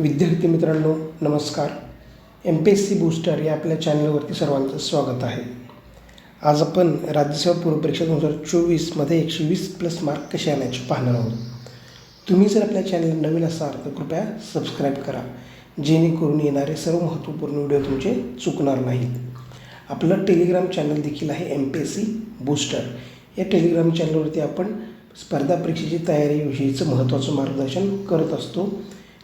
विद्यार्थी मित्रांनो नमस्कार. M P S C booster या आपल्या चॅनलवरती सर्वांचं स्वागत आहे. आज आपण राज्यसेवा पूर्वपरीक्षा दोन हजार चोवीसमध्ये एकशे वीस प्लस मार्क कसे आणायचे पाहणार आहोत. तुम्ही जर आपल्या चॅनल नवीन असाल तर कृपया सबस्क्राईब करा. जेणेकरून येणारे सर्व महत्त्वपूर्ण व्हिडिओ तुमचे चुकणार नाहीत. आपलं टेलिग्राम चॅनल देखील आहे M P S C booster या टेलिग्राम चॅनलवरती आपण स्पर्धा परीक्षेची तयारीविषयीचं महत्त्वाचं मार्गदर्शन करत असतो.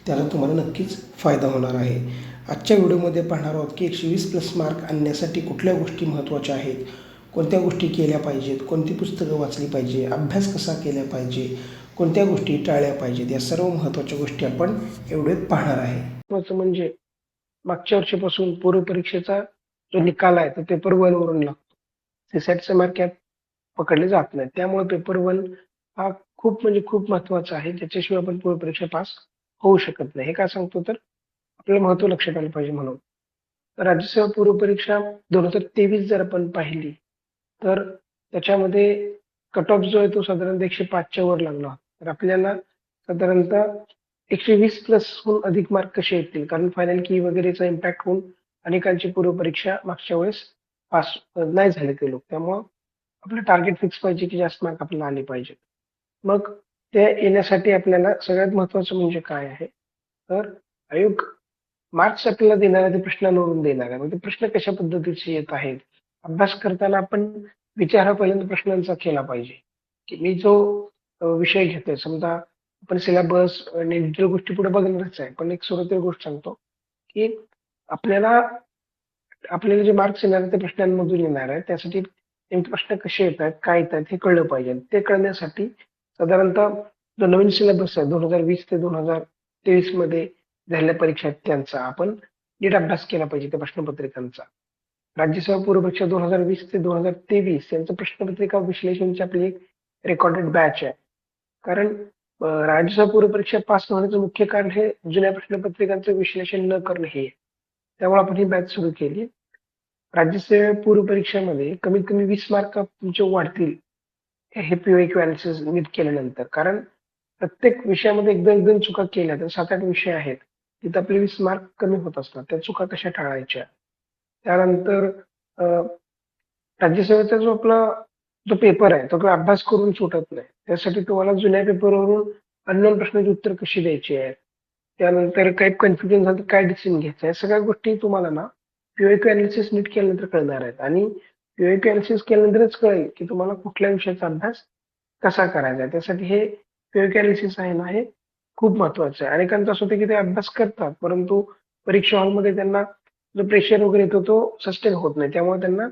त्याला तुम्हाला नक्कीच फायदा होणार आहे. आजच्या व्हिडिओमध्ये पाहणार आहोत की एकशे वीस प्लस मार्क आणण्यासाठी कुठल्या गोष्टी महत्त्वाच्या आहेत? कोणत्या गोष्टी केल्या पाहिजेत? कोणती पुस्तकं वाचली पाहिजे? अभ्यास कसा केला पाहिजे? कोणत्या गोष्टी टाळल्या पाहिजेत? या सर्व महत्त्वाच्या गोष्टी आपण एवढ्यात पाहणार आहे. महत्वाचं म्हणजे मागच्या वर्षीपासून पूर्वपरीक्षेचा जो निकाल आहे तो पेपर वनवरून लागतो. सीसॅटचे मार्क यात पकडले जात नाही. त्यामुळे पेपर वन हा खूप म्हणजे खूप महत्त्वाचा आहे. ज्याच्याशिवाय आपण पूर्वपरीक्षा पास होऊ शकत नाही. हे का सांगतो तर? आपल्याला महत्त्व लक्षात आलं पाहिजे म्हणून. तर राज्यसेवा पूर्वपरीक्षा दोन हजार तेवीस जर आपण पाहिली तर त्याच्यामध्ये कट ऑफ जो आहे तो साधारणतः एकशे पाचच्या वर लागला तर आपल्याला साधारणतः एकशे वीस प्लसहून अधिक मार्क कसे येतील? कारण फायनल की वगैरेचा इम्पॅक्ट होऊन अनेकांची पूर्वपरीक्षा मागच्या वेळेस पास नाही झाले ते लोक. त्यामुळं आपलं टार्गेट फिक्स पाहिजे की जास्त मार्क आपल्याला आले पाहिजेत. मग ते येण्यासाठी आपल्याला सगळ्यात महत्वाचं म्हणजे काय आहे? तर आयोग मार्क्स आपल्याला देणाऱ्या ते प्रश्नांवरून देणार आहे. म्हणजे प्रश्न कशा पद्धतीचे येत आहेत? अभ्यास करताना आपण विचार हा पहिल्यांदा प्रश्नांचा केला पाहिजे. की मी जो विषय घेतोय समजा आपण सिलेबस आणि डिजिटल गोष्टी पुढे बघणारच आहे पण एक सुरुवातीला गोष्ट सांगतो की आपल्याला आपल्याला जे मार्क्स येणार आहेत ते प्रश्नांमधून येणार आहे त्यासाठी नेमके प्रश्न कसे येत आहेत काय येत आहेत हे कळलं पाहिजे. ते कळण्यासाठी साधारणतः जो नवीन सिलेबस आहे दोन हजार वीस ते दोन हजार तेवीसमध्ये झालेल्या परीक्षा त्यांचा आपण नीट अभ्यास केला पाहिजे त्या प्रश्नपत्रिकांचा. राज्यसेवा पूर्वपरीक्षा दोन हजार वीस ते दोन हजार तेवीस यांचं प्रश्नपत्रिका विश्लेषणची आपली एक रेकॉर्डेड बॅच आहे. कारण राज्यसभा राज्यसेवा पूर्वपरीक्षा पास होण्याचं मुख्य कारण हे जुन्या प्रश्नपत्रिकांचं विश्लेषण न करणं हे त्यामुळे आपण ही बॅच सुरू केली. राज्यसेवा पूर्वपरीक्षेमध्ये कमीत कमी वीस मार्क तुमचे वाढतील हे पीओ क्यू अनालिसिस नीट केल्यानंतर. कारण प्रत्येक विषयामध्ये एकदम एकदम चुका केल्या तर सात आठ विषय आहेत. तिथं आपले वीस मार्क कमी होत असतात. त्या चुका कशा टाळायच्या? त्यानंतर राज्यसभेचा राज्यसेवेचा जो आपला जो पेपर आहे तो काही अभ्यास करून सुटत नाही. त्यासाठी तुम्हाला जुन्या पेपरवरून अननोन प्रश्नाची उत्तर कशी द्यायची आहे त्यानंतर काही कन्फ्युजन झालं तर काय डिसिजन घ्यायचं? आहे सगळ्या गोष्टी तुम्हाला ना पीओक्यू अनालिसिस नीट केल्यानंतर कळणार आहेत. आणि पीओक्यू अनालिसिस केल्यानंतरच कळेल की तुम्हाला कुठल्या विषयाचा अभ्यास कसा करायचा आहे. त्यासाठी हे पीओक्यू अनालिसिस आहे ना हे खूप महत्वाचं आहे. अनेकांचं असं होतं की ते अभ्यास करतात परंतु परीक्षा हॉलमध्ये त्यांना जो प्रेशर वगैरे येतो तो सस्टेन होत नाही. त्यामुळे त्यांना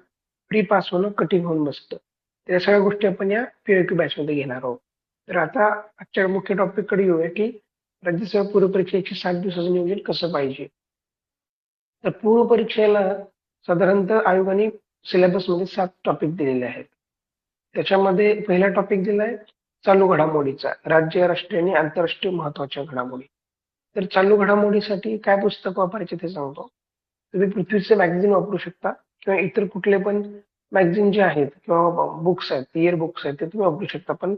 प्री पास होणं कठीण होऊन बसतं. त्या सगळ्या गोष्टी आपण या पीओक्यू बॅच मध्ये घेणार आहोत. तर आता आजच्या मुख्य टॉपिककडे येऊया की राज्यसेवा पूर्वपरीक्षा एकशे सात दिवसाचं नियोजन कसं पाहिजे? तर पूर्व परीक्षेला साधारणतः आयोगाने सिलेबसमध्ये सात टॉपिक दिलेले आहेत. त्याच्यामध्ये पहिला टॉपिक दिलाय चालू घडामोडीचा राज्य राष्ट्रीय आणि आंतरराष्ट्रीय महत्त्वाच्या घडामोडी. तर चालू घडामोडीसाठी काय पुस्तक वापरायचे ते सांगतो. तुम्ही पृथ्वीचे मॅगझिन वापरू शकता किंवा इतर कुठले पण मॅगझिन जे आहेत किंवा बुक्स आहेत इयर बुक्स आहेत ते तुम्ही वापरू शकता. पण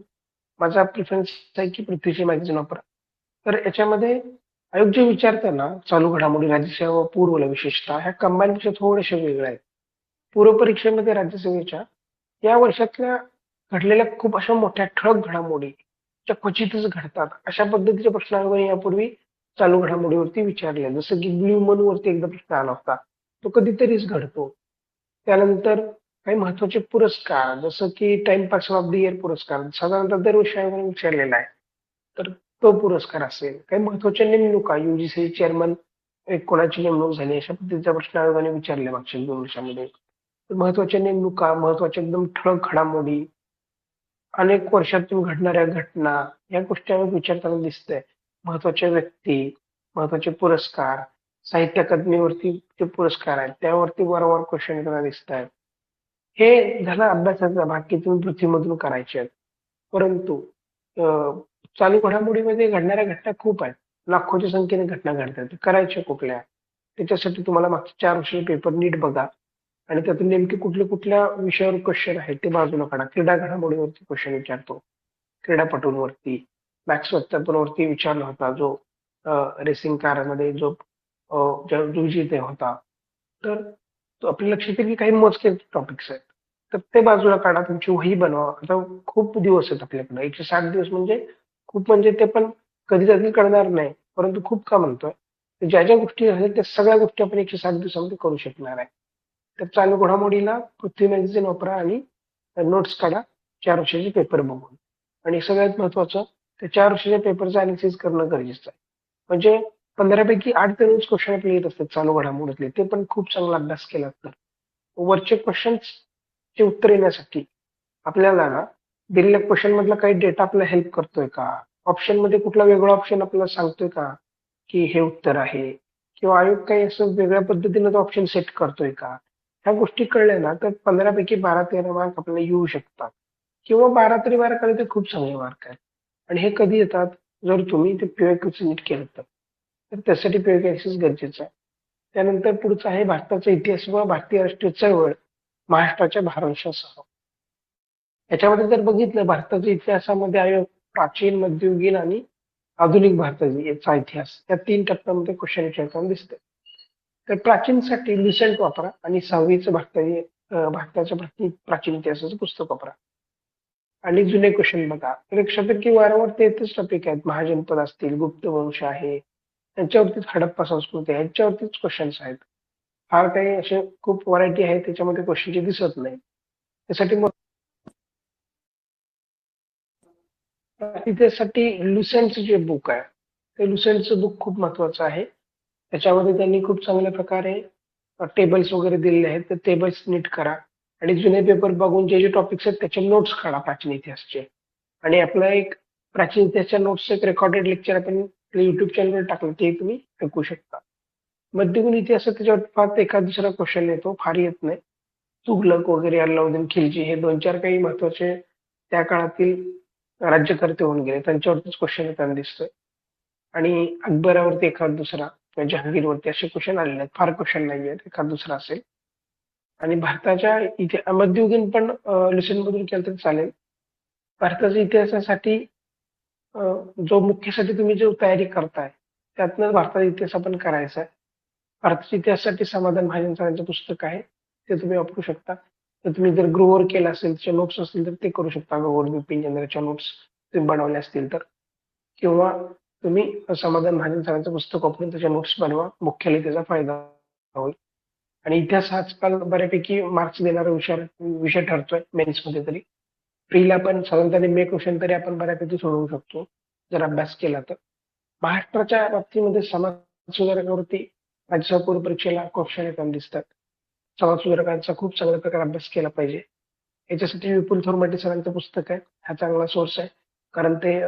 माझा प्रिफरन्स आहे की पृथ्वीचे मॅगझिन वापरा. तर याच्यामध्ये आयोग जे विचारताना चालू घडामोडी राज्यसेवा व पूर्वला विशेषतः ह्या कंबाईन पेक्षा थोडेसे वेगळ्या आहेत. पूर्वपरीक्षेमध्ये राज्यसभेच्या राज्यसेवेच्या या वर्षातल्या घडलेल्या खूप अशा मोठ्या ठळक घडामोडी ज्या क्वचितच घडतात अशा पद्धतीचे प्रश्न यापूर्वी चालू घडामोडीवरती विचारले जसं की ब्ल्यू मन वरती एकदा प्रश्न आला होता तो कधीतरीच घडतो. त्यानंतर काही महत्त्वाचे पुरस्कार जसं की Time pass of the year पुरस्कार साधारणतः दरवर्षी आयोगाने विचारलेला आहे. तर तो पुरस्कार असेल. काही महत्त्वाच्या नेमणुका युजीसी चेअरमन कोणाची नेमणूक झाली अशा पद्धतीचा प्रश्न आयोगाने विचारले मागच्या दोन वर्षामध्ये. महत्त्वाच्या नेमणुका महत्त्वाच्या एकदम ठळक घडामोडी. अनेक वर्षातून घडणाऱ्या घटना या गोष्टी आम्ही विचारताना दिसतंय. महत्त्वाच्या व्यक्ती महत्त्वाचे पुरस्कार साहित्य अकादमीवरती जे पुरस्कार आहेत त्यावरती वारंवार क्वेश्चन येताना दिसत आहेत हे झाला अभ्यासाचा भाग की तुम्ही पृथ्वीमधून करायचे आहेत. परंतु चालू घडामोडीमध्ये घडणाऱ्या घटना खूप आहेत. लाखोच्या संख्येने घटना घडतात. करायच्या कुठल्या? त्याच्यासाठी तुम्हाला मागच्या चार वर्षाचे पेपर नीट बघा. आणि त्यातून नेमके कुठल्या कुठल्या विषयावर क्वेश्चन आहेत ते बाजूला काढा. क्रीडा घडामोडीवरती क्वेश्चन विचारतो. क्रीडापटूंवरती. मॅक्स वरती विचारला होता जो रेसिंग कारमध्ये जो जो विजेते होता. तर तो आपल्या लक्षात येईल की काही मोजके टॉपिक्स आहेत. तर ते बाजूला काढा, तुमची वही बनवा. आता खूप दिवस आहेत आपल्याकडे. एकशे साठ दिवस म्हणजे खूप म्हणजे ते पण कधी कळणार नाही. परंतु खूप का म्हणतोय? ज्या ज्या गोष्टी आहेत, त्या सगळ्या गोष्टी आपण एकशे साठ दिवसामध्ये करू शकणार आहे. तर चालू घडामोडीला पृथ्वी मॅगझिन वापरा आणि नोट्स काढा चार वर्षाचे पेपर बघून. आणि सगळ्यात महत्वाचं त्या चार वर्षाच्या पेपरचं अनालिसिस करणं गरजेचं आहे. म्हणजे पंधरापैकी आठ ते क्वेश्चन आपले येत असतात चालू घडामोडीतले. ते पण खूप चांगला अभ्यास केला तर. वरचे क्वेश्चन्स चे उत्तर येण्यासाठी आपल्याला ना दिलेल्या क्वेश्चन मधला काही डेटा आपल्याला हेल्प करतोय का? ऑप्शनमध्ये कुठला वेगळा ऑप्शन आपल्याला सांगतोय का? की हे उत्तर आहे. किंवा आयोग काही असं वेगळ्या पद्धतीनं तो ऑप्शन सेट करतोय का? ह्या गोष्टी कळल्या ना तर पंधरापैकी बारा तेरा मार्क आपल्याला येऊ शकतात. किंवा बारा तरी मार्क आले तर खूप चांगले मार्क आहेत. आणि हे कधी येतात? जर तुम्ही ते पीओक्यूच नीट केलं तर. त्यासाठी पिओ ऍक्सेस गरजेचं आहे. त्यानंतर पुढचं आहे भारताचा इतिहास व भारतीय राष्ट्रीय चळवळ महाराष्ट्राच्या भारांशासह. याच्यामध्ये जर बघितलं भारताच्या इतिहासामध्ये आहे प्राचीन मध्ययुगीन आणि आधुनिक भारताचा इतिहास. या तीन टप्प्यामध्ये क्वेश्चन विचारताना दिसते तर प्राचीनसाठी लिसंट वापरा आणि सहावीचं भारताची भारताच्या प्राचीन प्राचीन इतिहासाचं पुस्तक वापरा. आणि जुने क्वेश्चन बघा. तर शतकी वारंवार तेच टॉपिक आहेत. महाजनपद असतील गुप्त वंश आहे यांच्यावरतीच हडप्पा संस्कृती आहे यांच्यावरतीच क्वेश्चन्स आहेत. फार काही असे खूप व्हरायटी आहे त्याच्यामध्ये क्वेश्चनचे दिसत नाही त्यासाठी मग त्यासाठी लुसेंटचं जे बुक आहे ते लुसेंटचं बुक खूप महत्वाचं आहे. त्याच्यामध्ये त्यांनी खूप चांगल्या प्रकारे टेबल्स वगैरे दिलेले आहेत. तर टेबल्स नीट करा. आणि जुने पेपर बघून जे जे टॉपिक्स आहेत त्याचे नोट्स काढा प्राचीन इतिहासचे. आणि आपला एक प्राचीन इतिहासच्या नोट्स एक रेकॉर्डेड लेक्चर आपण आपल्या युट्यूब चॅनलवर टाकलं ते तुम्ही ऐकू शकता. मध्यगुन इतिहासात त्याच्यावर फार एखाद दुसरा क्वेश्चन येतो फार येत नाही. तुघलक वगैरे अल्लाउद्दीन खिलजी हे दोन चार काही महत्त्वाचे त्या काळातील राज्यकर्ते होऊन गेले. त्यांच्यावरतीच क्वेश्चन येताना दिसतोय. आणि अकबरावरती एखाद दुसरा. किंवा जहांगीरवरती असे क्वेश्चन आलेले आहेत. फार क्वेश्चन नाही आहेत एखाद दुसरा असेल. आणि भारताच्या इथे मध्ययुगीन पण लिसन मधून केलं तरी चालेल. भारताच्या इतिहासासाठी जो मुख्यसाठी तुम्ही जो तयारी करताय त्यातनं भारताचा इतिहास आपण करायचा आहे. भारताच्या इतिहासासाठी समाधान महाजन सरांचं पुस्तक आहे. ते तुम्ही वापरू शकता. तर तुम्ही जर ग्रोवर केलं असेल त्याचे नोट्स असतील तर ते करू शकता. ग्रोवर बिपिन चंद्रच्या नोट्स तुम्ही बनवले असतील तर. किंवा तुम्ही समाधान महाजन सरांचं पुस्तक वापरून त्याच्या नोट्स बनवा. मुख्यालय त्याचा फायदा होईल. आणि इतिहास आजकाल बऱ्यापैकी मार्क्स देणारा विषय विषय ठरतोय मेन्समध्ये तरी. प्रीला पण साधारणतः मे क्वेश्चन तरी आपण बऱ्यापैकी सोडवू शकतो जर अभ्यास केला तर. महाराष्ट्राच्या बाबतीमध्ये समाज सुधारकावरती राज्यसभा पूर्व परीक्षेला क्वेश्चन येताना दिसतात. समाज सुधारकांचा खूप चांगल्या प्रकारे अभ्यास केला पाहिजे. याच्यासाठी विपुल थोरमाटे सरांचं पुस्तक आहे. हा चांगला सोर्स आहे. कारण ते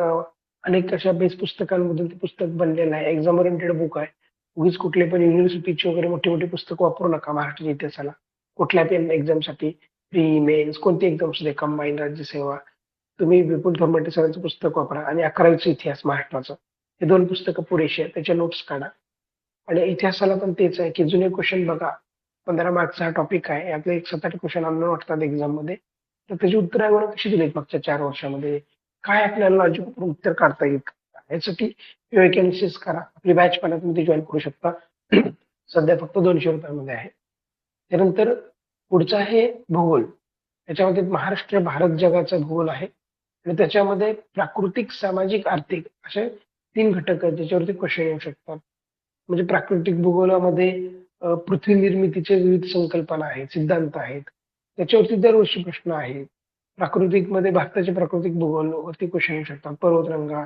अनेक अशा बेस पुस्तकांमधून ते पुस्तक बनलेलं आहे. एक्झाम ओरिएंटेड बुक आहे. उगीच कुठले पण युनिव्हर्सिटीची वगैरे मोठी मोठी पुस्तकं वापरू नका महाराष्ट्राच्या इतिहासाला. कुठल्या पण एक्झामसाठी प्री मेन्स कोणती एक्झाम असू दे कंबाईन राज्यसेवा तुम्ही विपुल थोरमाटे सरांचं पुस्तक वापरा आणि अकरावीचा इतिहास महाराष्ट्राचा हे दोन पुस्तकं पुरेशी आहेत. त्याचे नोट्स काढा. आणि इतिहासाला पण तेच आहे की जुने क्वेश्चन बघा. पंधरा मार्कचा हा टॉपिक आहे. यातले एक सात आठ क्वेश्चन अन्न वाटतात एक्झाममध्ये. तर त्याची उत्तरं कशी दिलीत मागच्या चार वर्षामध्ये? काय आपल्याला लॉजिक उत्तर काढता येईल यासाठी वेकन्सीज करा. आपली बॅच पण तुम्ही जॉईन करू शकता. सध्या फक्त दोनशे रुपयामध्ये आहे. त्यानंतर पुढचं आहे भूगोल. याच्यामध्ये महाराष्ट्र भारत जगाचा भूगोल आहे. आणि त्याच्यामध्ये प्राकृतिक सामाजिक आर्थिक असे तीन घटक आहेत ज्याच्यावरती क्वेश्चन येऊ शकतात? म्हणजे प्राकृतिक भूगोलामध्ये पृथ्वी निर्मितीचे विविध संकल्पना आहेत सिद्धांत आहेत. त्याच्यावरती दरवर्षी प्रश्न आहेत. प्राकृतिकमध्ये भारताच्या प्राकृतिक भूगोलवरती क्वेश्चन येऊ शकतात. पर्वतरंगा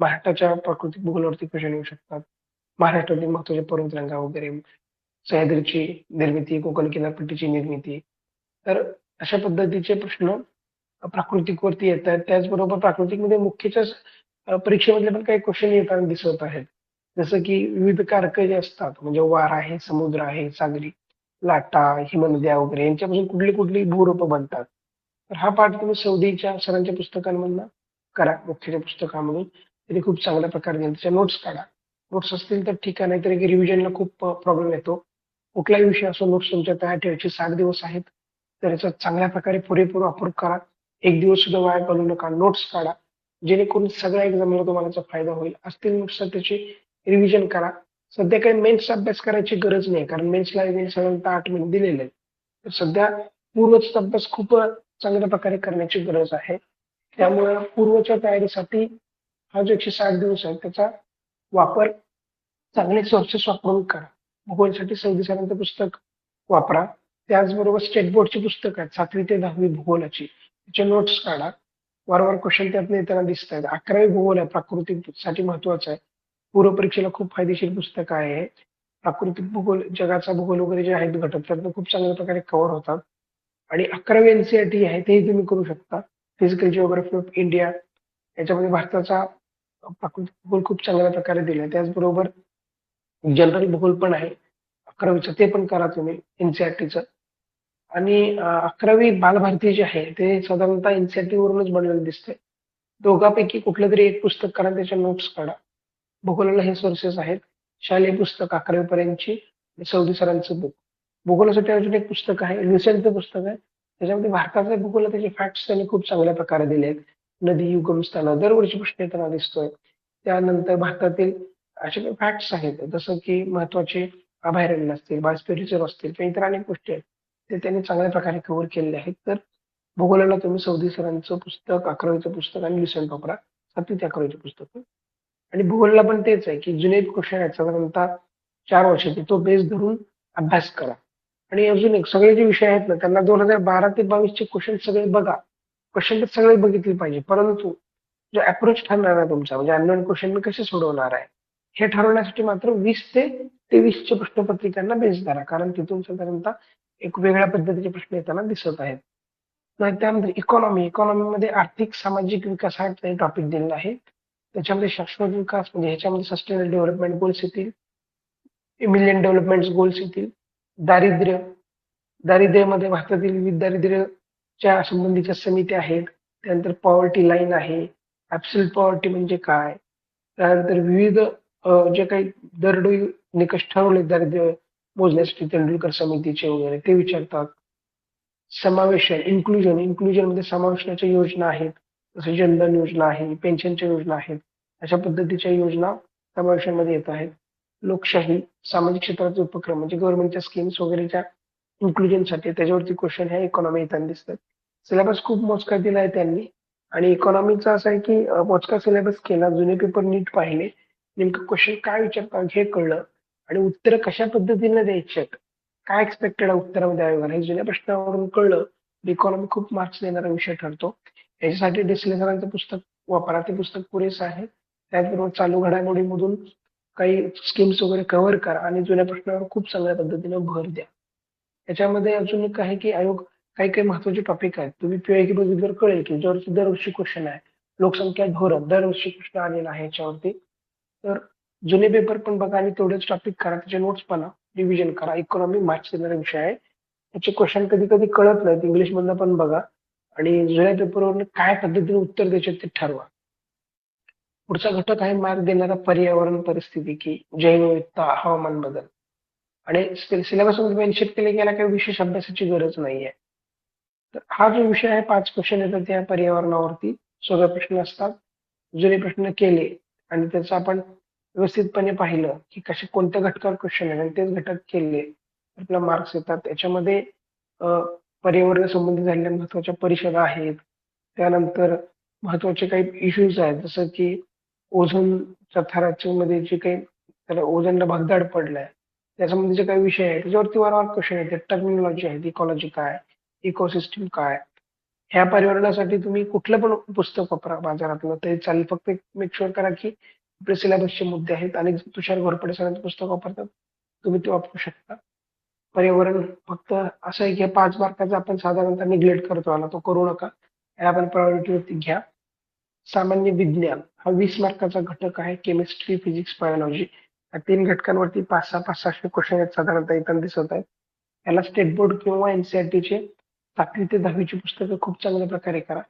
महाराष्ट्राच्या प्राकृतिक भूगोलावरती क्वेश्चन येऊ शकतात. महाराष्ट्रातील महत्त्वाचे पर्वतरंगा वगैरे सह्याद्रीची निर्मिती कोकण किनारपट्टीची निर्मिती. तर अशा पद्धतीचे प्रश्न प्राकृतिक वरती येत आहेत. त्याचबरोबर प्राकृतिकमध्ये मुख्यच्याच परीक्षेमधले पण काही क्वेश्चन येताना दिसत आहेत. जसं की विविध कारक जे असतात म्हणजे वार आहे समुद्र आहे सागरी लाटा हिमनद्या वगैरे यांच्यापासून कुठली कुठली भूरूप बनतात. तर हा पाठ तुम्ही सौदीच्या सरांच्या पुस्तकांमधनं करा मुख्यच्या पुस्तकामधून. तरी खूप चांगल्या प्रकारे येईल त्याच्या नोट्स काढा. नोट्स असतील तर ठीक आहे नाहीतर रिव्हिजनला खूप प्रॉब्लेम येतो. कुठलाही विषय असो नोट्स तुमच्या तयार ठेवायचे सात दिवस आहेत. तर याचा चांगल्या प्रकारे पुरेपूर वापर करा. एक दिवस सुद्धा वाया घालू नका. नोट्स काढा. जेणेकरून सगळ्या एक्झामला तुम्हाला त्याचा फायदा होईल. असतील नोट्स तर त्याची रिव्हिजन करा. सध्या काही मेन्सचा अभ्यास करायची गरज नाही कारण मेन्सला साधारणतः आठ महिने दिलेले आहेत. तर सध्या पूर्णच अभ्यास खूप चांगल्या प्रकारे करण्याची गरज आहे. त्यामुळे पूर्वच्या तयारीसाठी हा जो एकशे साठ दिवस आहे त्याचा वापर चांगले सोर्सेस वापरून करा. भूगोलसाठी सौदी पुस्तक वापरा. त्याचबरोबर स्टेट बोर्डची पुस्तक आहेत सातवी ते दहावी भूगोलाची. त्याचे नोट्स काढा. वारंवार क्वेश्चन त्यातनं येताना दिसत आहेत. अकरावी भूगोल आहे प्राकृतिकसाठी महत्वाचं आहे. पूर्व परीक्षेला खूप फायदेशीर पुस्तक आहे. प्राकृतिक भूगोल जगाचा भूगोल वगैरे जे आहेत घटक त्यातनं खूप चांगल्या प्रकारे कव्हर होतात. आणि अकरावी एनसीआरटी आहे तेही तुम्ही करू शकता. फिजिकल जिओग्राफी ऑफ इंडिया याच्यामध्ये भारताचा प्राकृतिक भूगोल खूप चांगल्या प्रकारे दिलाय. त्याचबरोबर जनरल भूगोल पण आहे. अकरावीचं ते पण करा तुम्ही एनसीआरटीचं आणि अकरावी बालभारती जे आहे ते साधारणतः एनसीआरटी वरूनच बनलेलं दिसते दोघांपैकी कुठलं तरी एक पुस्तक करा त्याच्या नोट्स काढा. भूगोलाला हे सोर्सेस आहेत. शालेय पुस्तक अकरावी पर्यंतची सौदी सरांचं बुक भूगोलासाठी अजून एक पुस्तक आहे ल्युसेंटचं पुस्तक आहे. त्याच्यामध्ये भारताचा भूगोल त्याचे फॅक्ट्स त्यांनी खूप चांगल्या प्रकारे दिले आहेत नदी युगम स्थानं दरवर्षी प्रश्न येताना दिसतोय. त्यानंतर भारतातील असे काही फॅक्ट्स आहेत जसं की महत्त्वाचे अभयारण्य असतील बायोस्फिअर असतील किंवा इतर अनेक गोष्टी आहेत ते त्यांनी चांगल्या प्रकारे कव्हर केलेले आहेत. तर भूगोलाला तुम्ही सौदी सरांचं पुस्तक अकरावीचं पुस्तक आणि ल्युसेंट वापरा सातवी ते अकरावीचं पुस्तक. आणि भूगोलला पण तेच आहे की जुने क्वेश्चन आहेत साधारणतः चार वर्षाचे तो बेस धरून अभ्यास करा. आणि अजून एक सगळे जे विषय आहेत ना त्यांना दोन हजार बारा ते बावीसचे क्वेश्चन सगळे बघा. क्वेश्चन सगळे बघितले पाहिजे. परंतु जो अप्रोच ठरणार आहे तुमचा म्हणजे अननोन क्वेश्चन मी कसे सोडवणार आहे हे ठरवण्यासाठी मात्र वीस ते तेवीसच्या प्रश्नपत्रिकांना बेस धरा. कारण तिथून साधारणतः एक वेगळ्या पद्धतीचे प्रश्न येताना दिसत आहेत. नाही त्यामध्ये इकॉनॉमी इकॉनॉमीमध्ये आर्थिक सामाजिक विकास हा टॉपिक दिलेला आहे. त्याच्यामध्ये शाश्वत विकास म्हणजे ह्याच्यामध्ये सस्टेनेबल डेव्हलपमेंट गोल्स येतील. मिलियन डेव्हलपमेंट गोल्स येतील. दारिद्र्य दारिद्र्यामध्ये भारतातील विविध दारिद्र्यच्या संबंधीच्या समित्या आहेत. त्यानंतर पॉवर्टी लाईन आहे. ऍब्सल्यूट पॉवर्टी म्हणजे काय? त्यानंतर विविध जे काही दरडोई निकष ठरवले दारिद्र्य मोजण्यासाठी तेंडुलकर समितीचे वगैरे ते विचारतात. समावेशन इन्क्लुजन इन्क्लुजनमध्ये समावेशनाच्या योजना आहेत. जसं जनधन योजना आहे पेन्शनच्या योजना आहेत. अशा पद्धतीच्या योजना समावेशनमध्ये येत आहेत. लोकशाही सामाजिक क्षेत्राचे उपक्रम म्हणजे गव्हर्नमेंटच्या स्कीम्स वगैरेच्या इन्क्लुजनसाठी त्याच्यावरती क्वेश्चन ह्या इकॉनॉमी येताना दिसतात. सिलेबस खूप मोजका दिला आहे त्यांनी. आणि इकॉनॉमीचा असं आहे की मोजका सिलेबस केला जुने पेपर नीट पाहिले. नेमकं क्वेश्चन काय विचारतात हे कळलं. आणि उत्तर कशा पद्धतीने द्यायची आहेत? काय एक्सपेक्टेड आहे उत्तरामध्ये आयोगाला हे जुन्या प्रश्नावरून कळलं. इकॉनॉमी खूप मार्क्स देणारा विषय ठरतो. याच्यासाठी डिस्ले सरांचं पुस्तक वापरा. ते पुस्तक पुरेसं आहे. त्याचबरोबर चालू घडामोडीमधून काही स्कीम्स वगैरे कव्हर करा आणि जुन्या प्रश्नावर खूप चांगल्या पद्धतीने भर द्या. याच्यामध्ये अजून एक आहे की आयोग काही काही महत्त्वाचे टॉपिक आहेत. तुम्ही पीआयकी बघितल्यावर कळेल की ज्यावरती दरवर्षी क्वेश्चन आहे. लोकसंख्या धोरण दरवर्षी प्रश्न आलेला आहे याच्यावरती. तर जुने पेपर पण बघा आणि तेवढेच टॉपिक करा. त्याचे नोट्स पण रिव्हिजन करा. इकॉनॉमी मार्क्स देणारा विषय आहे. त्याचे क्वेश्चन कधी कधी कळत नाहीत. इंग्लिशमधनं पण बघा. आणि जुन्या पेपरवर काय पद्धतीने उत्तर द्यायचे ते ठरवा. पुढचा घटक आहे मार्ग देणारा पर्यावरण परिस्थिती जैवविविधता हवामान बदल. आणि सिलेबसमध्ये मेन्शन केले की काही विशेष अभ्यासाची गरज नाहीये. तर हा जो विषय आहे पाच क्वेश्चन येतात त्या पर्यावरणावरती. सोपे प्रश्न असतात. जुने प्रश्न केले आणि त्याचं आपण व्यवस्थितपणे पाहिलं की कसे कोणत्या घटकावर क्वेश्चन आहे आणि तेच घटक केले. आपला मार्क्स येतात. त्याच्यामध्ये पर्यावरण संबंधित झालेल्या महत्त्वाच्या परिषदा आहेत. त्यानंतर महत्त्वाचे काही इश्यूज आहेत. जसं की ओझोनच्या थराच्या मध्ये जे काही त्याला ओझोनला भगदाड पडलाय त्याच्यामध्ये जे काही विषय आहेत त्याच्यावरती वारंवार क्वेश्चन येतात. टर्मिनॉलॉजी आहे इकॉलॉजी काय इकोसिस्टम काय? ह्या पर्यावरणासाठी तुम्ही कुठलं पण पुस्तक वापरा बाजारातलं तरी चालेल. फक्त मेक शुअर करा की आपले सिलेबसचे मुद्दे आहेत आणि तुषार घोरपडे सरांचं पुस्तक वापरतात तुम्ही ते वापरू शकता. पर्यावरण फक्त असं आहे की पाच मार्काचा आपण साधारणतः निग्लेक्ट करतो आला तो करू नका. याला आपण प्रायोरिटीवरती घ्या. सामान्य विज्ञान हा वीस मार्काचा घटक आहे केमिस्ट्री फिजिक्स बायोलॉजी या तीन घटकांवरती पाच सहा पाच सहाशे क्वेश्चन आहेत साधारणतः येताना दिसत आहेत. याला स्टेट बोर्ड किंवा एनसीआरटीचे सातवी ते दहावीची पुस्तकं खूप चांगल्या प्रकारे करा.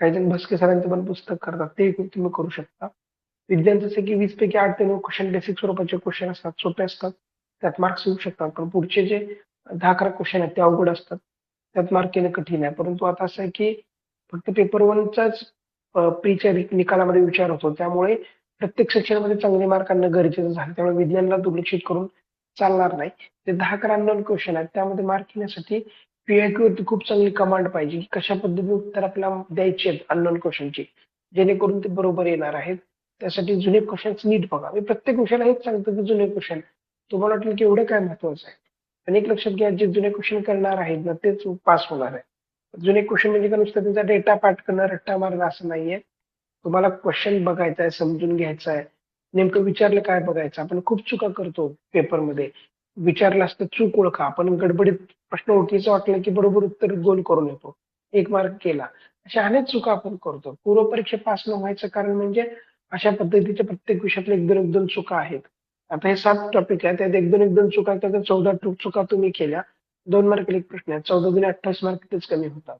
काही जण भस्के सरांचं पण पुस्तक करतात ते तुम्ही करू शकता. विज्ञान जसे की वीस पैकी आठ ते नऊ क्वेश्चन बेसिक स्वरूपाचे क्वेश्चन असतात सोपे असतात. त्यात मार्क्स येऊ शकतात पण पुढचे जे दहा अकरा क्वेश्चन आहेत ते अवघड असतात. त्यात मार्क येणं कठीण आहे परंतु आता असं आहे की फक्त पेपर वनचाच प्रीच्या निकालामध्ये विचार होतो. त्यामुळे प्रत्येक सेक्शनमध्ये चांगले मार्क आणणं गरजेचं झालं. त्यामुळे विज्ञानला दुर्लक्षित करून चालणार नाही. ते दहा अकरा नॉन क्वेश्चन आहेत. त्यामध्ये मार्क घेण्यासाठी पीआयक्यू खूप चांगली कमांड पाहिजे की कशा पद्धतीने उत्तर आपल्याला द्यायचे आहेत अननोन क्वेश्चनची जेणेकरून ते बरोबर येणार आहेत. त्यासाठी जुने क्वेश्चन्स नीट बघा. मी प्रत्येक विषयाला हेच सांगतो की जुने क्वेश्चन तुम्हाला वाटेल की एवढं काय महत्वाचं आहे? आणि एक लक्षात घ्या जे जुने क्वेश्चन करणार आहेत ना तेच पास होणार आहे. जुने क्वेश्चन म्हणजे का नुसतं त्यांचा डेटा पाठ करणं रट्टा मारणं असं नाहीये. तुम्हाला क्वेश्चन बघायचा आहे समजून घ्यायचा आहे नेमकं विचारलं काय बघायचं? आपण खूप चुका करतो पेपरमध्ये विचारलं असतं चूक ओळखा. आपण गडबडीत प्रश्न ओळखीचं वाटलं की बरोबर उत्तर गोल करून येतो. एक मार्क केला. अशा अनेक चुका आपण करतो. पूर्वपरीक्षा पास न व्हायचं कारण म्हणजे अशा पद्धतीच्या प्रत्येक विषयातल्या एक दोन एक दोन चुका आहेत. आता हे सात टॉपिक आहे त्यात एक दोन एक दोन चुका आहेत. त्यात चौदा चुका तुम्ही केल्या. दोन मार्क एक प्रश्न आहे. चौदा दोन अठ्ठावीस मार्क तेच कमी होतात.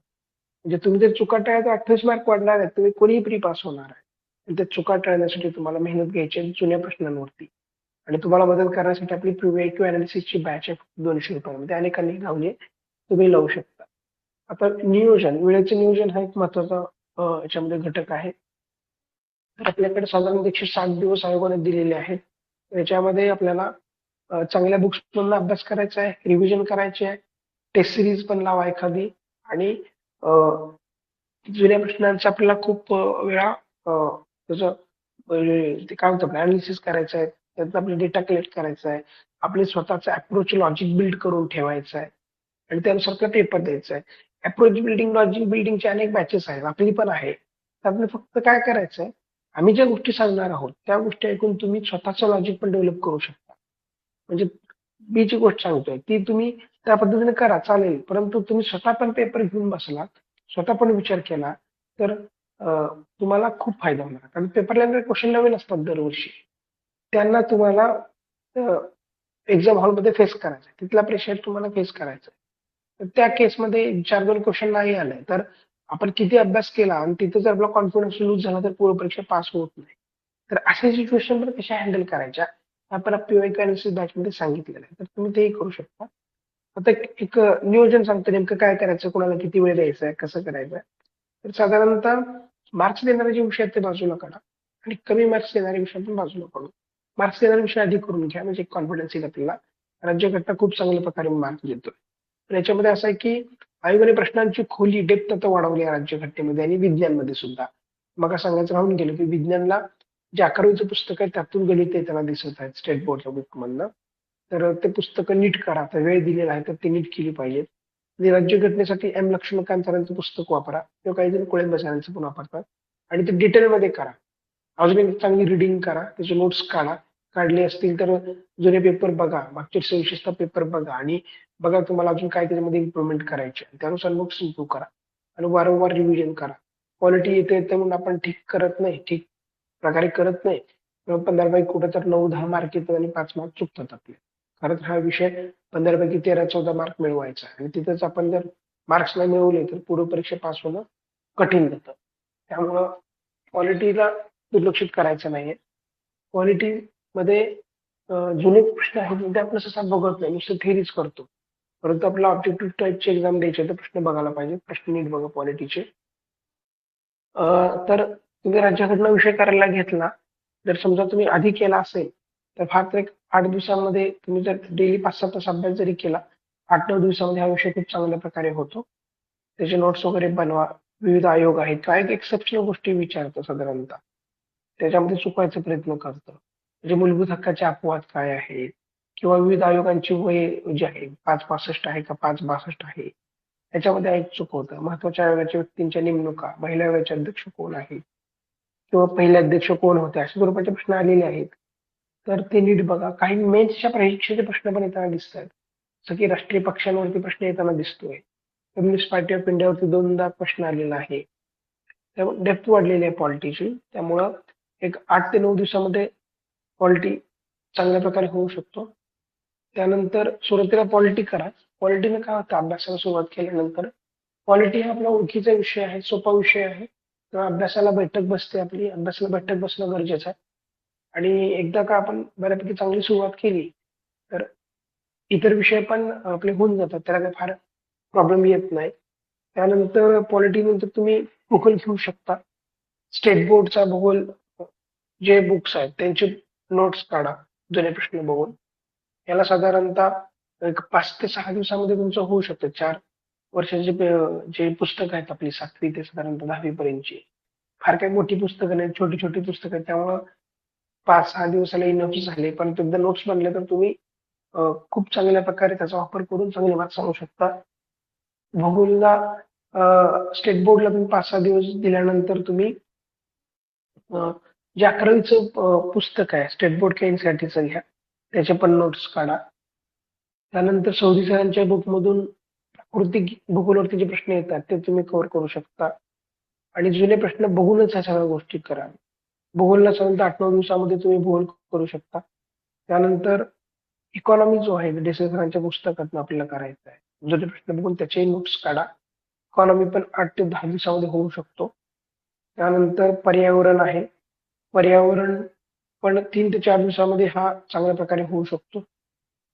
म्हणजे तुम्ही जर चुका टाळल्या तर अठ्ठावीस मार्क वाढणार आहेत तुम्ही कोणीही प्री पास होणार आहे. आणि त्या चुका टाळण्यासाठी तुम्हाला मेहनत घ्यायची आहे जुन्या प्रश्नांवरती. आणि तुम्हाला मदत करण्यासाठी आपली प्रिव्हिएव किंवा अनालिसिसची बॅच आहे दोनशे रुपयामध्ये. अनेकांनी लावली आहे. तुम्ही लावू शकता. आता नियोजन वेळेचं नियोजन हा एक महत्त्वाचा याच्यामध्ये घटक आहे. तर आपल्याकडे साधारण एकशे साठ दिवस आयोगाने दिलेले आहेत. याच्यामध्ये आपल्याला चांगल्या बुक्स मधून अभ्यास करायचा आहे रिव्हिजन करायचे आहे टेस्ट सिरीज पण लावा एखादी. आणि जुन्या प्रश्नांचा आपल्याला खूप वेळा त्याचं म्हणजे ते काय म्हणतो अनालिसिस करायचं आहे त्याचा आपला डेटा कलेक्ट करायचा आहे आपले स्वतःचा अप्रोच लॉजिक बिल्ड करून ठेवायचं आहे. आणि त्यानुसार आपला पेपर द्यायचा आहे. अप्रोच बिल्डिंग लॉजिक बिल्डिंगचे अनेक बॅचेस आहेत आपली पण आहे. त्यातनं फक्त काय करायचं आहे? आम्ही ज्या गोष्टी सांगणार आहोत त्या गोष्टी ऐकून तुम्ही स्वतःचं लॉजिक पण डेव्हलप करू शकता. म्हणजे मी जी गोष्ट सांगतोय ती तुम्ही त्या पद्धतीने करा चालेल. परंतु तुम्ही स्वतः पण पेपर घेऊन बसलात स्वतः पण विचार केला तर तुम्हाला खूप फायदा होणार. कारण पेपरला क्वेश्चन नवीन असतात दरवर्षी त्यांना तुम्हाला एक्झाम हॉलमध्ये फेस करायचं आहे तिथला प्रेशर तुम्हाला फेस करायचा आहे तर त्या केसमध्ये चार दोन क्वेश्चन नाही आले तर आपण किती अभ्यास केला आणि तिथे जर आपला कॉन्फिडन्स लूज झाला तर पूर्ण परीक्षा पास होत नाही. तर अशा सिच्युएशन पण कशा हँडल करायच्या? आपण पीवाय अनालिसिस सांगितलेलं आहे. तर तुम्ही तेही करू शकता. आता एक नियोजन सांगतो नेमकं काय करायचं कोणाला किती वेळ द्यायचा आहे कसं करायचं तर साधारणतः मार्क्स देणारे जे विषय आहेत ते बाजूला काढा आणि कमी मार्क्स देणारे विषय पण बाजूला काढू मार्क्स देणारे विषय आधी करून घ्या म्हणजे कॉन्फिडन्स येईल आपल्याला. राज्यघटना खूप चांगल्या प्रकारे मार्क्स देतोय. पण याच्यामध्ये असं आहे की आयोगाने प्रश्नांची खोली डेप्थ आता वाढवली आहे राज्यघटनेमध्ये आणि विज्ञानमध्ये सुद्धा. मग सांगायचं राहून गेलो की विज्ञानला जे अकरावीचं पुस्तक आहे त्यातून गणित येताना दिसत आहेत स्टेट बोर्डच्या बुकमधनं तर ते पुस्तक नीट करा. तर वेळ दिलेला आहे तर ते नीट केली पाहिजेत. आणि राज्यघटनेसाठी एम लक्ष्मीकांत पुस्तक वापरा. किंवा काही जण कोळे सरांचं पण वापरतात. आणि ते डिटेलमध्ये करा. अजून एक चांगली रिडिंग करा. त्याचे नोट्स काढा. काढले असतील तर जुने पेपर बघा. मागच्या वर्षी विशेषतः पेपर बघा. आणि बघा तुम्हाला अजून काय त्याच्यामध्ये इम्प्रुव्हमेंट करायचे त्यानुसार नोट्स इम्प्रूव्ह करा. आणि वारंवार रिव्हिजन करा. क्वालिटी येते येते म्हणून आपण ठीक करत नाही. ठीक प्रकारे करत नाही पंधरापैकी पंधरा कुठं तर नऊ दहा मार्क येतात आणि पाच मार्क चुकतात आपले. खरं तर हा विषय पंधरापैकी तेरा चौदा मार्क मिळवायचा आणि तिथेच आपण जर मार्क्स नाही मिळवले तर पूर्व परीक्षा पास होणं कठीण जातं. त्यामुळं क्वालिटीला दुर्लक्षित करायचं नाहीये. क्वालिटी मध्ये जुने प्रश्न आहेत ते आपण सहसा बघत नाही. नुसतं थेरीच करतो. परंतु आपला ऑब्जेक्टिव्ह टाईपचे एक्झाम द्यायचे तर प्रश्न बघायला पाहिजे. प्रश्न नीट बघा क्वालिटीचे तर तुम्ही राज्यघटना विषय करायला घेतला जर समजा तुम्ही आधी केला असेल तर फार तर एक आठ दिवसामध्ये तुम्ही जर डेली पाच सहा तास अभ्यास जरी केला आठ नऊ दिवसामध्ये हा विषय खूप चांगल्या प्रकारे होतो. त्याचे नोट्स वगैरे बनवा विविध आयोग आहेत काय एक्सेप्शनल गोष्टी विचारतो साधारणतः. त्याच्यामध्ये चुकवायचा प्रयत्न करतो. म्हणजे मूलभूत हक्काचे अपवाद काय आहेत किंवा विविध आयोगांची वय जी आहे पाच पासष्ट आहे का पाच बासष्ट आहे त्याच्यामध्ये आयोग चुकवतं महत्त्वाच्या आयोगाच्या व्यक्तींच्या नेमणुका महिला आयोगाचे अध्यक्ष कोण आहेत किंवा पहिले अध्यक्ष कोण होते? अशा स्वरूपाचे प्रश्न आलेले आहेत. तर ते नीट बघा. काही मेन्सच्या परीक्षेचे प्रश्न पण येताना दिसत आहेत जसं की राष्ट्रीय पक्षांवरती प्रश्न येताना दिसतोय. कम्युनिस्ट पार्टी ऑफ इंडियावरती दोनदा प्रश्न आलेला आहे. त्यामुळे डेप्थ वाढलेली आहे पॉलिटीची त्यामुळं एक आठ ते नऊ दिवसामध्ये पॉलिटी चांगल्या प्रकारे होऊ शकतो. त्यानंतर सुरुवातीला पॉलिटी करा. पॉलिटीने काय होतं? अभ्यासाला सुरुवात केल्यानंतर पॉलिटी हा आपला ओळखीचा विषय आहे सोपा विषय आहे. तेव्हा अभ्यासाला बैठक बसते आपली अभ्यासाला बैठक बसणं गरजेचं आहे. आणि एकदा का आपण बऱ्यापैकी चांगली सुरुवात केली तर इतर विषय पण आपले होऊन जातात त्याला काही फार प्रॉब्लेम येत नाही. त्यानंतर पॉलिटी नंतर तुम्ही भूगोल घेऊ शकता. स्टेट बोर्डचा भूगोल जे बुक्स आहेत त्यांचे नोट्स काढा जुने प्रश्न बघून. याला साधारणतः एक पाच ते सहा दिवसामध्ये तुमचं होऊ शकतं चार वर्षाचे जे पुस्तक आहेत आपली सातवी ते साधारणतः दहावी पर्यंतची फार काही मोठी पुस्तकं नाही छोटी छोटी पुस्तकं आहेत. त्यामुळं पाच सहा दिवसाला इनफ झाले. पण एकदा नोट्स बनले तर तुम्ही खूप चांगल्या प्रकारे त्याचा वापर करून चांगले मार्क्स सांगू शकता. भूगोलला स्टेट बोर्डला तुम्ही पाच सहा दिवस दिल्यानंतर तुम्ही जे अकरावीचं पुस्तक आहे स्टेट बोर्ड के घ्या त्याचे पण नोट्स काढा. त्यानंतर सौदी सरांच्या बुकमधून कृती भूगोलवरती जे प्रश्न येतात ते तुम्ही कव्हर करू शकता. आणि जुने प्रश्न बघूनच ह्या सगळ्या गोष्टी करा. भूगोलला साधारणतः आठ नऊ दिवसामध्ये तुम्ही भूगोल करू शकता. त्यानंतर इकॉनॉमी जो आहे देसाई सरांच्या पुस्तकातून आपल्याला करायचा आहे. जुने प्रश्न बघून त्याचेही नोट्स काढा. इकॉनॉमी पण आठ ते दहा दिवसामध्ये होऊ शकतो. त्यानंतर पर्यावरण आहे. पर्यावरण पण तीन ते चार दिवसामध्ये हा चांगल्या प्रकारे होऊ शकतो.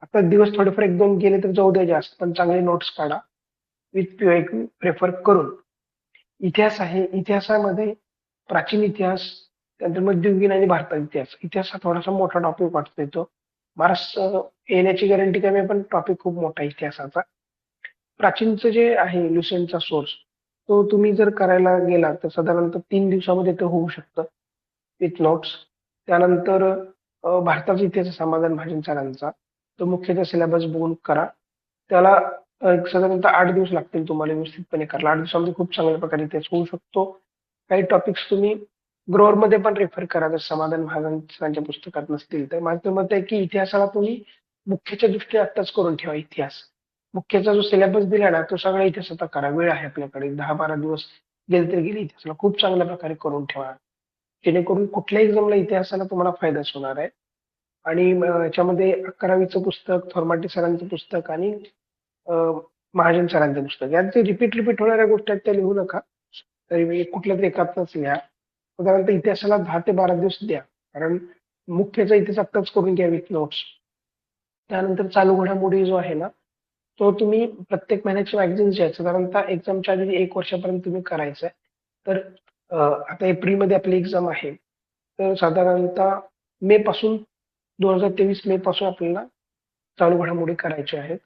आता दिवस थोडेफार एक दोन गेले तर जाऊ द्या जास्त पण चांगले नोट्स काढा. विथ प्रेफर करून. इतिहास आहे इतिहासामध्ये प्राचीन इतिहास त्यानंतर मध्ययुगीन आणि भारताचा इतिहास. इतिहास हा थोडासा मोठा टॉपिक वाटतो येतो महाराष्ट्र येण्याची गॅरंटी कमी पण टॉपिक खूप मोठा इतिहासाचा. प्राचीनचं जे आहे लुसेंटचा सोर्स तो तुम्ही जर करायला गेला तर साधारणतः तीन दिवसामध्ये ते होऊ शकतं. विथ नोट्स त्यानंतर भारताचा इतिहास समाधान भाजन सरांचा तो मुख्यतः सिलेबस बघून करा. त्याला एक साधारणतः आठ दिवस लागतील तुम्हाला व्यवस्थितपणे करायला. आठ दिवसामध्ये खूप चांगल्या प्रकारे इतिहास होऊ शकतो. काही टॉपिक्स तुम्ही ग्रोअरमध्ये पण रेफर करा. जर समाधान भाजन सरांच्या पुस्तकात नसतील तर. माझं मत आहे की इतिहासाला तुम्ही मुख्यच्या दृष्टीने आत्ताच करून ठेवा इतिहास. मुख्यचा जो सिलेबस दिला ना तो सगळा इतिहासाचा करा वेळ आहे आपल्याकडे. दहा बारा दिवस गेले तरी गेले. इतिहासाला खूप चांगल्या प्रकारे करून ठेवा. जेणेकरून कुठल्याही एक्झामला इतिहासाला तुम्हाला फायदाच होणार आहे. आणि याच्यामध्ये अकरावीचं पुस्तक थॉर्माटी सरांचं पुस्तक आणि महाजन सरांचं पुस्तक यात रिपीट रिपीट होणाऱ्या गोष्टी आहेत त्या लिहू नका. तरी मी कुठल्या तरी एकातच लिहा. साधारणतः इतिहासाला दहा ते बारा दिवस द्या. कारण मुख्यचा इतिहास आत्ताच करून घ्या विथ नोट्स त्यानंतर चालू घडामोडी जो आहे ना तो तुम्ही प्रत्येक महिन्याची मॅगझिन्स जे आहेत साधारणतः एक्झामच्या आधी एक वर्षापर्यंत तुम्ही करायचं आहे. तर आता एप्रिलमध्ये आपली एक्झाम आहे. तर साधारणतः मे पासून दोन हजार तेवीस मे पासून आपल्याला चालू घडामोडी करायच्या आहेत.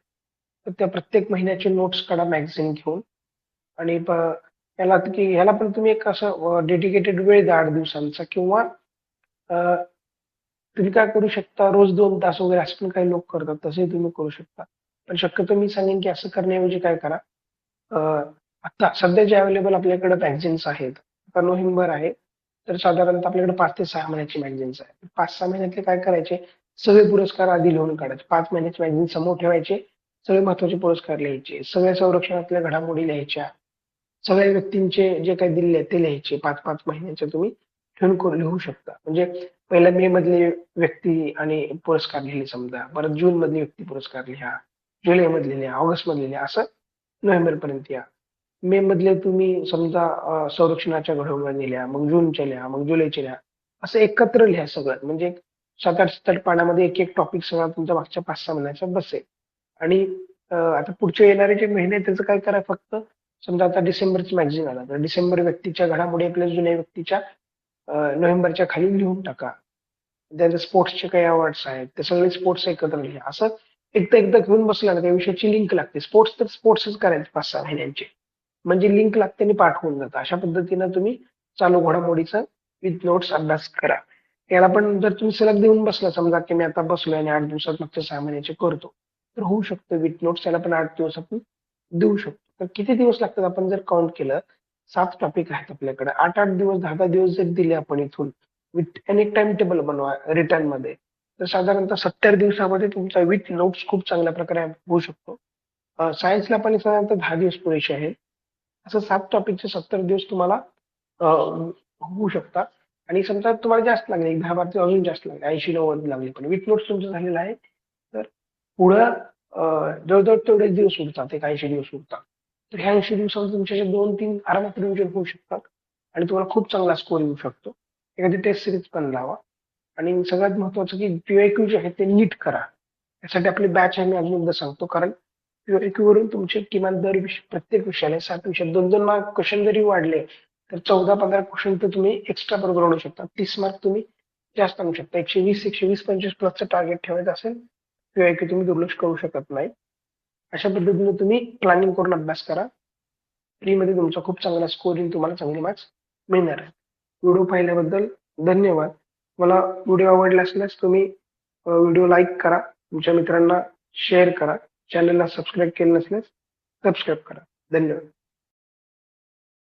त्या प्रत्येक महिन्याचे नोट्स काढा मॅगझिन घेऊन. आणि प- याला की ह्याला पण तुम्ही एक असं डेडिकेटेड वेळ द्या आठ दिवसांचा. किंवा तुम्ही काय करू शकता रोज दोन तास वगैरे असं पण काही लोक करतात तसंही तुम्ही करू शकता. पण शक्यतो मी सांगेन की असं करण्याऐवजी काय करा आता सध्या जे अवेलेबल आपल्याकडे मॅगझिन्स आहेत आता नोव्हेंबर आहे तर साधारणतः आपल्याकडे पाच ते सहा महिन्याची मॅगझिन्स आहे पाच सहा महिन्यातले काय करायचे? सगळे पुरस्कार आधी लिहून काढायचे. पाच महिन्याचे मॅगझिन समोर ठेवायचे. सगळे महत्त्वाचे पुरस्कार लिहायचे सगळ्या संरक्षणातल्या घडामोडी लिहायच्या सगळ्या व्यक्तींचे जे काही दिले ते लिहायचे पाच पाच महिन्याचे तुम्ही ठेवून लिहू शकता. म्हणजे पहिल्या मे मधले व्यक्ती आणि पुरस्कार लिहिले समजा परत जून मधले व्यक्ती पुरस्कार लिहा जुलै मधले लिहा ऑगस्ट मधले लिहा असं नोव्हेंबर पर्यंत या. मे मधले तुम्ही समजा संरक्षणाच्या घडवणी लिहा मग जूनच्या लिहा मग जुलैच्या लिहा असं एकत्र लिहा सगळं. म्हणजे सात आठ सात आठ पानामध्ये एक एक टॉपिक सगळा तुमच्या मागच्या पाच सहा महिन्याचा बसेल. आणि आता पुढचे येणारे जे महिने त्याचं काय करा फक्त समजा आता डिसेंबरच मॅगझिन आला तर डिसेंबर व्यक्तीच्या घडामोडी आपल्या जुन्या व्यक्तीच्या नोव्हेंबरच्या खाली लिहून टाका. त्यानंतर स्पोर्ट्सचे काही अवॉर्ड्स आहेत ते सगळे स्पोर्ट्स एकत्र लिहा. असं एकदा एकदा घेऊन बसला ना त्या विषयाची लिंक लागते. स्पोर्ट्स तर स्पोर्ट्सच करायचे पाच सहा महिन्यांचे. म्हणजे लिंक लागते आणि पाठ होऊन जातं. अशा पद्धतीनं तुम्ही चालू घडामोडीचा विथ नोट्स अभ्यास करा. याला पण जर तुम्ही सलग देऊन बसला समजा की मी आता बसलोय आणि आठ दिवसात मागच्या सहा महिन्याचे करतो. तर होऊ शकतं. विथ नोट्स त्याला पण आठ दिवस आपण देऊ शकतो. तर किती दिवस लागतात आपण जर काउंट केलं? सात टॉपिक आहेत आपल्याकडे. आठ आठ दिवस दहा दहा दिवस जर दिले आपण इथून विथ अनेक टाइम टेबल बनवा रिटर्नमध्ये तर साधारणतः सत्तर दिवसामध्ये तुमचा विथ नोट्स खूप चांगल्या प्रकारे होऊ शकतो. सायन्सला पण साधारणतः दहा दिवस पुरेसे आहेत असं सात टॉपिकचे सत्तर दिवस तुम्हाला होऊ शकतात. आणि समजा तुम्हाला जास्त लागले एक दहा बारा अजून जास्त लागले ऐंशी नव्वद लागले पण. विथ नोट्स तुमचं झालेलं आहे पुढं जवळजवळ तेवढेच दिवस उरतात एक ऐंशी दिवस उरतात. तर ह्या ऐंशी दिवसामध्ये तुमच्याशी दोन तीन आरामात रिव्हिजन होऊ शकतात आणि तुम्हाला खूप चांगला स्कोर येऊ शकतो. एखादी टेस्ट सिरीज पण लावा. आणि सगळ्यात महत्वाचं की पीआयक्यू जे आहे ते नीट करा. यासाठी आपली बॅच आहे मी अजून एकदा सांगतो कारण पीआयक्यू वरून तुमचे किमान दर विषय प्रत्येक विषयाला सात विषयात दोन दोन मार्क क्वेश्चन जरी वाढले तर चौदा पंधरा क्वेश्चन तर तुम्ही एक्स्ट्रा बरोबर आणू शकता. तीस मार्क तुम्ही जास्त आणू शकता. एकशे वीस एकशे वीस पंचवीस प्लसचं टार्गेट ठेवायचं असेल किंवा की तुम्ही दुर्लक्ष करू शकत नाही. अशा पद्धतीने तुम्ही प्लॅनिंग करून अभ्यास करा. फ्रीमध्ये तुमचा खूप चांगला स्कोर येईल तुम्हाला चांगले मार्क्स मिळणार आहे व्हिडिओ पाहिल्याबद्दल धन्यवाद. मला व्हिडिओ आवडला असल्यास तुम्ही व्हिडिओ लाईक करा. तुमच्या मित्रांना शेअर करा. चॅनलला सबस्क्राईब केलं नसल्यास सबस्क्राईब करा. धन्यवाद.